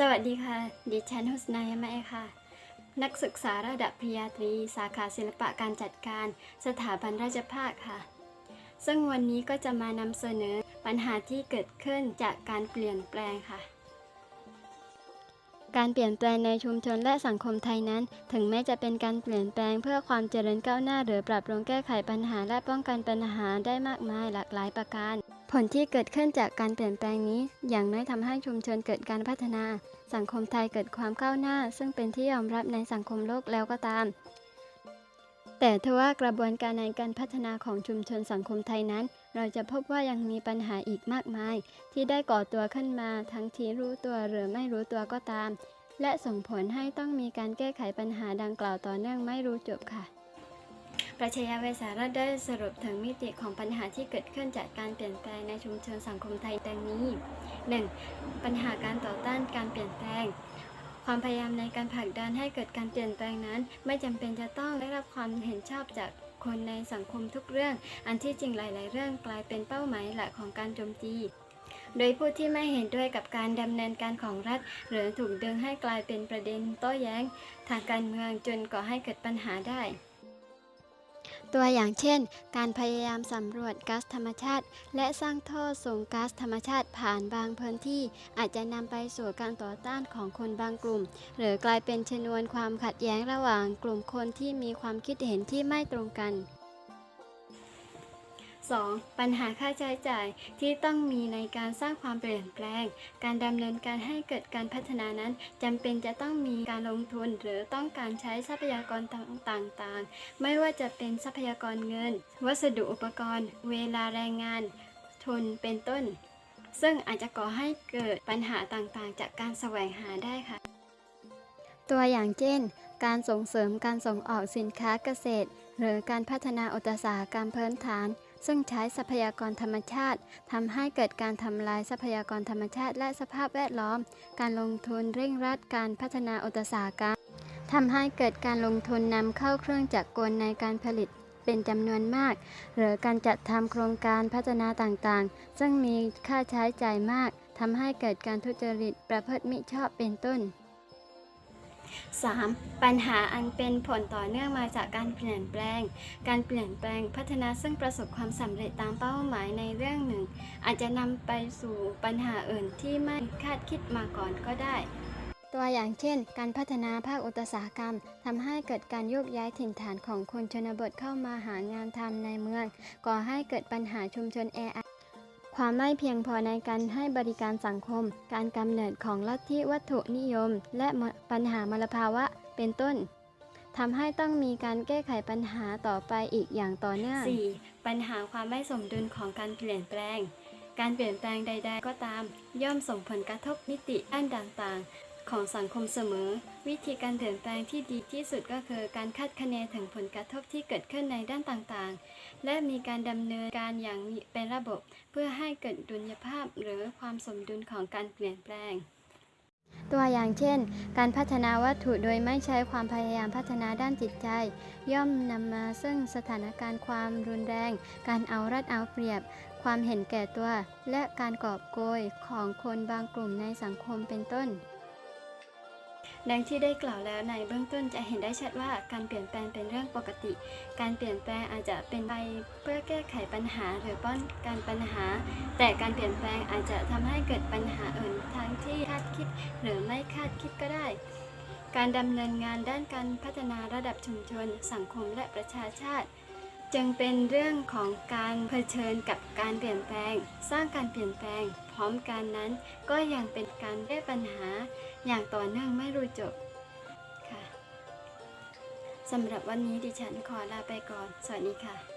สวัสดีค่ะ ดิฉันฮุสนายะแม่ค่ะ นักศึกษาระดับปริญญาตรี สาขาศิลปะการจัดการ สถาบันราชภาคค่ะ ซึ่งวันนี้ก็จะมานำเสนอปัญหาที่เกิดขึ้นจากการเปลี่ยนแปลงค่ะ การเปลี่ยนแปลงในชุมชนและสังคมไทยนั้น ถึงแม้จะเป็นการเปลี่ยนแปลงเพื่อความเจริญก้าวหน้า หรือปรับปรุงแก้ไขปัญหาและป้องกันปัญหาได้มากมายหลากหลายประการ ผลที่เกิดขึ้นจากการเปลี่ยนแปลงนี้ อย่างน้อยทำให้ชุมชนเกิดการพัฒนา สังคมไทยเกิดความก้าวหน้า ซึ่งเป็นที่ยอมรับในสังคมโลกแล้วก็ตาม แต่ทว่ากระบวนการในการพัฒนาของชุมชนสังคมไทยนั้น เราจะพบว่ายังมีปัญหาอีกมากมาย ที่ได้ก่อตัวขึ้นมาทั้งที่รู้ตัวหรือไม่รู้ตัวก็ตาม และส่งผลให้ต้องมีการแก้ไขปัญหาดังกล่าวต่อเนื่องไม่รู้จบค่ะประชญาเวสารได้สรุปถึงมิติของปัญหาที่เกิดขึ้นจากการเปลี่ยนแปลงในชุมชนสังคมไทยดังนี้ 1. ปัญหาการต่อต้านการเปลี่ยนแปลง ความพยายามในการผลักดันให้เกิดการเปลี่ยนแปลงนั้น ไม่จำเป็นจะต้องได้รับความเห็นชอบจากคนในสังคมทุกเรื่อง อันที่จริงหลาย ๆ เรื่องกลายเป็นเป้าหมายหลักของการโจมตีโดยผู้ที่ไม่เห็นด้วยกับการดำเนินการของรัฐ หรือถูกดึงให้กลายเป็นประเด็นโต้แย้ง ทางการเมืองจนก่อให้เกิดปัญหาได้ ตัวอย่างเช่น การพยายามสำรวจก๊าซธรรมชาติ และสร้างท่อส่งก๊าซธรรมชาติผ่านบางพื้นที่ อาจจะนำไปสู่การต่อต้านของคนบางกลุ่ม หรือกลายเป็นชนวนความขัดแย้งระหว่างกลุ่มคนที่มีความคิดเห็นที่ไม่ตรงกัน 2. ปัญหาค่าใช้จ่ายที่ต้องมีในการสร้างความเปลี่ยนแปลง การดำเนินการให้เกิดการพัฒนานั้นจำเป็นจะต้องมีการลงทุน หรือต้องการใช้ทรัพยากรต่างๆ ไม่ว่าจะเป็นทรัพยากรเงิน วัสดุอุปกรณ์ เวลาแรงงาน ทุนเป็นต้น ซึ่งอาจจะก่อให้เกิดปัญหาต่างๆ จากการแสวงหาได้ค่ะ ตัวอย่างเช่น การส่งเสริมการส่งออกสินค้าเกษตร หรือการพัฒนาอุตสาหกรรมพื้นฐาน ซึ่งใช้ทรัพยากรธรรมชาติทำให้เกิดการทำลายทรัพยากรธรรมชาติ และสภาพแวดล้อม การลงทุนเร่งรัดการพัฒนาอุตสาหกรรมทำให้เกิดการลงทุนนำเข้าเครื่องจักรกลในการผลิตเป็นจำนวนมาก หรือการจัดทำโครงการพัฒนาต่างๆ ซึ่งมีค่าใช้จ่ายมากทำให้เกิดการทุจริตประพฤติมิชอบเป็นต้น 3. ปัญหาอันเป็นผลต่อเนื่องมาจากการเปลี่ยนแปลง การเปลี่ยนแปลงพัฒนาซึ่งประสบความสำเร็จตามเป้าหมายในเรื่องหนึ่ง อาจจะนำไปสู่ปัญหาอื่นที่ไม่คาดคิดมาก่อนก็ได้ ตัวอย่างเช่น การพัฒนาภาคอุตสาหกรรมทำให้เกิดการโยกย้ายถิ่นฐานของคนชนบทเข้ามาหางานทำในเมือง ก่อให้เกิดปัญหาชุมชนแออัด ความไม่เพียงพอในการให้บริการสังคม การกำเนิดของลัทธิวัตถุนิยม และปัญหามลภาวะเป็นต้นทำให้ต้องมีการแก้ไขปัญหาต่อไปอีกอย่างต่อเนื่อง 4. ปัญหาความไม่สมดุลของการเปลี่ยนแปลง การเปลี่ยนแปลงใด ๆ ก็ตาม ย่อมส่งผลกระทบมิติด้านต่างๆ ของสังคมเสมอ วิธีการเปลี่ยนแปลงที่ดีที่สุดก็คือการคาดคะเนถึงผลกระทบที่เกิดขึ้นในด้านต่างๆ และมีการดำเนินการอย่างมีเป็นระบบ เพื่อให้เกิดดุลยภาพหรือความสมดุลของการเปลี่ยนแปลงตัวอย่างเช่น การพัฒนาวัตถุโดยไม่ใช้ความพยายามพัฒนาด้านจิตใจ ย่อมนำมาซึ่งสถานการณ์ความรุนแรง การเอารัดเอาเปรียบ ความเห็นแก่ตัว และการกอบโกยของคนบางกลุ่มในสังคมเป็นต้น ดังที่ได้กล่าวแล้วในเบื้องต้นจะเห็นได้ชัดว่าการเปลี่ยนแปลงเป็นเรื่องปกติ การเปลี่ยนแปลงอาจจะเป็นไปเพื่อแก้ไขปัญหาหรือป้องกันปัญหา แต่การเปลี่ยนแปลงอาจจะทำให้เกิดปัญหาอื่นทางที่คาดคิดหรือไม่คาดคิดก็ได้ การดำเนินงานด้านการพัฒนาระดับชุมชน สังคมและประชาชาติ จึงเป็นเรื่องของการเผชิญกับการเปลี่ยนแปลง สร้างการเปลี่ยนแปลง พร้อมกันนั้น ก็ยังเป็นการแก้ปัญหา อย่างต่อเนื่องไม่รู้จบค่ะสำหรับวันนี้ดิฉันขอลาไปก่อน สวัสดีค่ะ